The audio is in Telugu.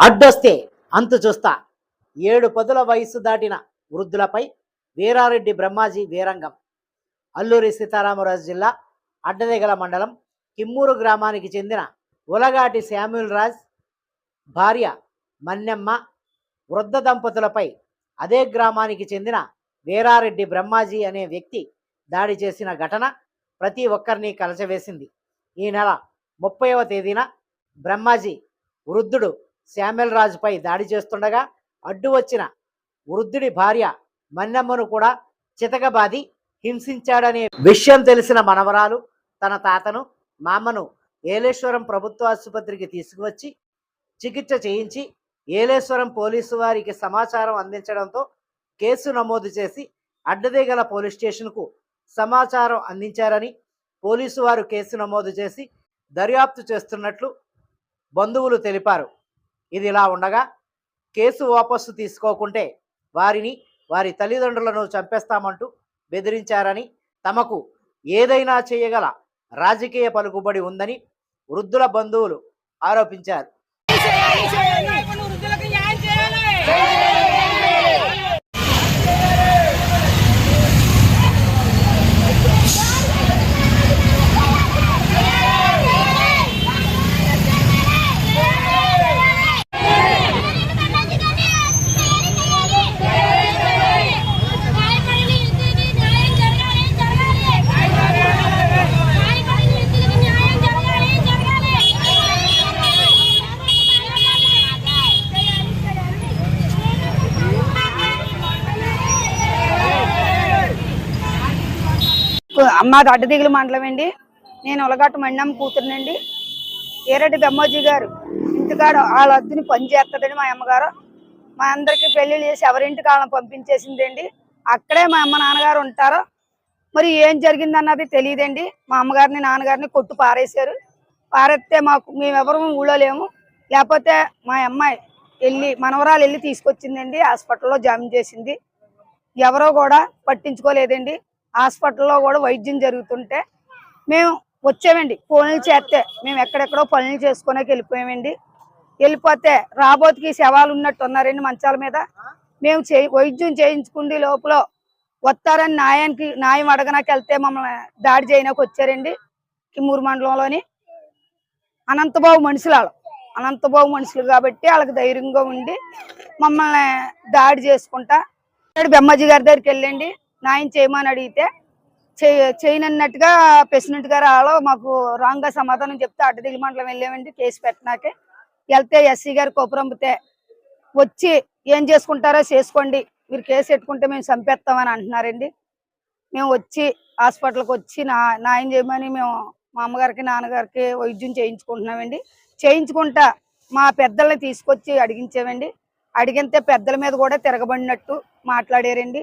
అడ్డొస్తే అంతు చూస్తా. ఏడు పదుల వయసు దాటిన వృద్ధులపై వీరారెడ్డి బ్రహ్మాజీ వీరంగం. అల్లూరి సీతారామరాజు జిల్లా అడ్డదెగల మండలం కిమ్మూరు గ్రామానికి చెందిన ఉలగాటి శామ్యుల్ రాజ్ భార్య మన్నెమ్మ వృద్ధ దంపతులపై అదే గ్రామానికి చెందిన వీరారెడ్డి బ్రహ్మాజీ అనే వ్యక్తి దాడి చేసిన ఘటన ప్రతి ఒక్కరిని కలచవేసింది. ఈ నెల ముప్పైవ తేదీన బ్రహ్మాజీ వృద్ధుడు శామ్యుల్ రాజుపై దాడి చేస్తుండగా అడ్డు వచ్చిన వృద్ధుడి భార్య మన్నమ్మను కూడా చితకబాది హింసించాడనే విషయం తెలిసిన మనవరాలు తన తాతను మామను ఏలేశ్వరం ప్రభుత్వ ఆసుపత్రికి తీసుకువచ్చి చికిత్స చేయించి ఏలేశ్వరం పోలీసు వారికి సమాచారం అందించడంతో కేసు నమోదు చేసి అడ్డదేగల పోలీస్ స్టేషన్కు సమాచారం అందించారని పోలీసు వారు కేసు నమోదు చేసి దర్యాప్తు చేస్తున్నట్లు బంధువులు తెలిపారు. ఇది ఇలా ఉండగా కేసు వాపస్సు తీసుకోకుంటే వారిని వారి తల్లిదండ్రులను చంపేస్తామంటూ బెదిరించారని తమకు ఏదైనా చేయగల రాజకీయ పలుకుబడి ఉందని వృద్ధుల బంధువులు ఆరోపించారు. అమ్మాది అడ్డదిగులు మండలం అండి. నేను ఉలగట్టు మండం కూతురునండి. ఏరటి బెమ్మోజీ గారు ఇంటికాడ వాళ్ళ అద్దుని పని చేస్తుందండి మా అమ్మగారు. మా అందరికి పెళ్ళిళ్ళు చేసి ఎవరింటికి వాళ్ళని పంపించేసిందండి. అక్కడే మా అమ్మ నాన్నగారు ఉంటారు. మరి ఏం జరిగిందన్నది తెలియదండి. మా అమ్మగారిని నాన్నగారిని కొట్టు పారేశారు. పారేస్తే మాకు మేమెవరు ఊళ్ళో లేము. లేకపోతే మా అమ్మాయి వెళ్ళి మనవరాలు వెళ్ళి తీసుకొచ్చిందండి హాస్పిటల్లో జాయిన్ చేసింది. ఎవరో కూడా పట్టించుకోలేదండి. హాస్పిటల్లో కూడా వైద్యం జరుగుతుంటే మేము వచ్చామండి. ఫోన్లు చేస్తే మేము ఎక్కడెక్కడో పనులు చేసుకునే వెళ్ళిపోయామండి. వెళ్ళిపోతే రాబోతుకి శవాలు ఉన్నట్టు ఉన్నారండి మంచాల మీద. మేము చే వైద్యం చేయించుకుండి లోపల వస్తారని న్యాయానికి న్యాయం అడగనాకి వెళ్తే మమ్మల్ని దాడి చేయడానికి వచ్చారండి. కిమ్మూరు మండలంలోని అనంతబాబు మనుషులు వాళ్ళు అనంతబాబు మనుషులు కాబట్టి వాళ్ళకి ధైర్యంగా ఉండి మమ్మల్ని దాడి చేసుకుంటా. బెమ్మజీ గారి దగ్గరికి వెళ్ళండి. న్యాయం చేయమని అడిగితే చేయనన్నట్టుగా ప్రెసిడెంట్ గారు వాళ్ళు మాకు రాంగ్గా సమాధానం చెప్తే అడ్డదిగి మండలం వెళ్ళామండి కేసు పెట్టినాకే. వెళ్తే ఎస్సీ గారు కొప్పరంపితే వచ్చి ఏం చేసుకుంటారో చేసుకోండి మీరు కేసు పెట్టుకుంటే మేము చంపేస్తామని అంటున్నారండి. మేము వచ్చి హాస్పిటల్కి వచ్చి నా న్యాయం చేయమని మేము మా అమ్మగారికి నాన్నగారికి వైద్యం చేయించుకుంటున్నామండి. చేయించుకుంటా మా పెద్దల్ని తీసుకొచ్చి అడిగించామండి. అడిగితే పెద్దల మీద కూడా తిరగబడినట్టు మాట్లాడారండి.